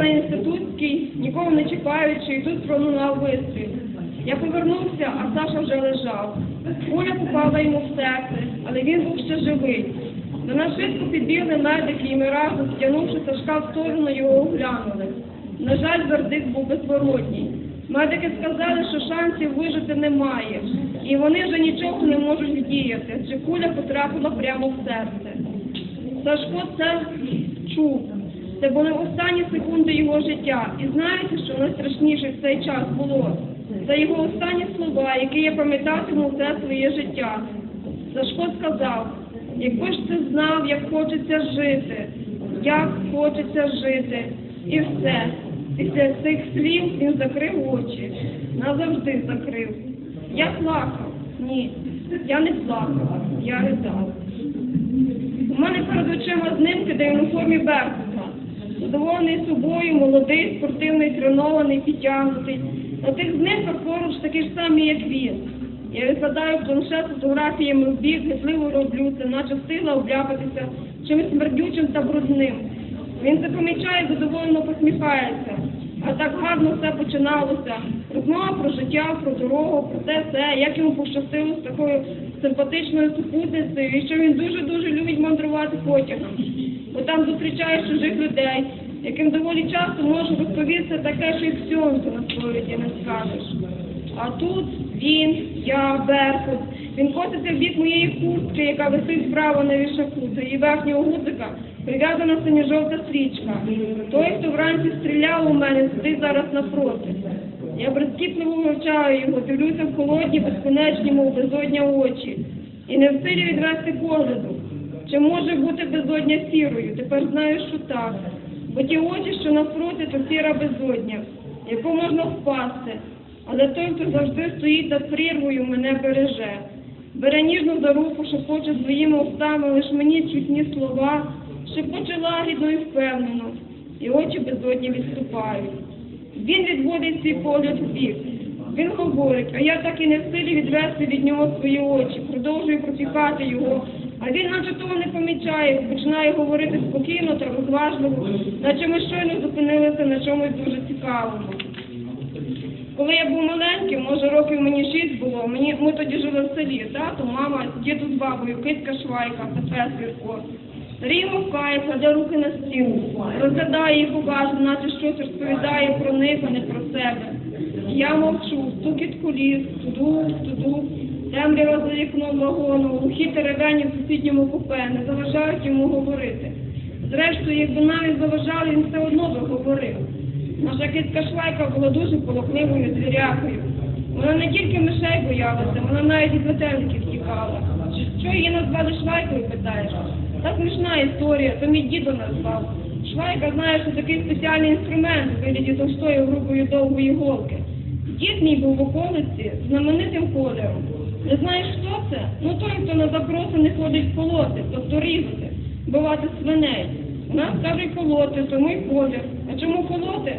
на інститутській, нікого не чекаючи, і тут пролунав вистріл. Я повернувся, а Саша вже лежав. Куля попала йому в серце, але він був ще живий. До нас швидко підбігли медики, і ми разом, стягнувши Сашка в сторону, його оглянули. На жаль, вердикт був безворотній. Медики сказали, що шансів вижити немає, і вони вже нічого не можуть вдіяти, адже куля потрапила прямо в серце. Сашко це чув. Це були останні секунди його життя. І знаєте, що найстрашніше в цей час було? Це його останні слова, які я пам'ятатиму все своє життя. Сашко сказав, якби ж ти знав, як хочеться жити, як хочеться жити. І все. Після цих слів він закрив очі. Назавжди закрив. Я плакав. Ні, я не плакав, я ридав. У мене перед очима знимки, де він у формі Беркута. Задоволений собою, молодий, спортивний, тренований, підтягнутий. На тих знимках поруч такі ж самі, як він. Я відкладаю в планшет фотографіями в бік, гидливо роблю це, наче встигла обляпатися чимось смердючим та брудним. Він це помічає, задоволено посміхається. А так гарно все починалося. Розмова про життя, про дорогу, про те все, як йому пощастило з такою симпатичною супутницею, і що він дуже-дуже любить мандрувати потягом. Бо там зустрічаєш чужих людей, яким доволі часто може розповісти таке, що й всьонку на сповіді не скажеш. А тут він, я, Беркут. Він котиться в бік моєї куртки, яка висить справа на вішаку, до її верхнього гудзика прив'язана синьо-жовта стрічка. Той, хто вранці стріляв у мене, сидить зараз напроти. Я безкітливо вивчаю його, дивлюся в холодні, безконечні, мов безодня очі. І не в силі відвести погляду. Чи може бути безодня сірою? Тепер знаю, що так. Бо ті очі, що навпроти, то сіра безодня, яку можна впасти. Але той, хто завжди стоїть над прірвою, мене береже. Бере ніжно за руку, шепоче своїми устами, лиш мені чутні слова, шепоче лагідно і впевнено, і очі безодні відступають. Він відводить свій погляд в бік. Він говорить, а я так і не в силі відвести від нього свої очі, продовжую протікати його. А він наче того не помічає, починає говорити спокійно та розважливо, наче ми щойно зупинилися на чомусь дуже цікавому. Коли я був маленьким, може років мені шість було, мені, ми тоді жили в селі, тато, мама, діду з бабою, кицька швайка, Петре Свірко. Старий мовкає, кладе руки на стіл, розглядає їх уважно, наче щось розповідає про них, а не про себе. Я мовчу, стукіт коліс, туду, туду, темрява за вікном вагону, глухі теревені в сусідньому купе, не заважають йому говорити. Зрештою, якби навіть заважали, він все одно би говорив. Наша кицька швайка була дуже полохливою звірякою. Вона не тільки мишей боялася, вона навіть від метеликів тікала. Що її назвали швайкою, питаєш? Та смішна історія, то мій дідо назвав. Швайка знає, що такий спеціальний інструмент у вигляді товстої грубої довгої голки. Дід мій був в околиці знаменитим колером. Не знаєш, хто це? Ну той, хто на запроси не ходить колоти, тобто різати, бувати свиней. У нас кажуть колоти, тому й колір. А чому колоти?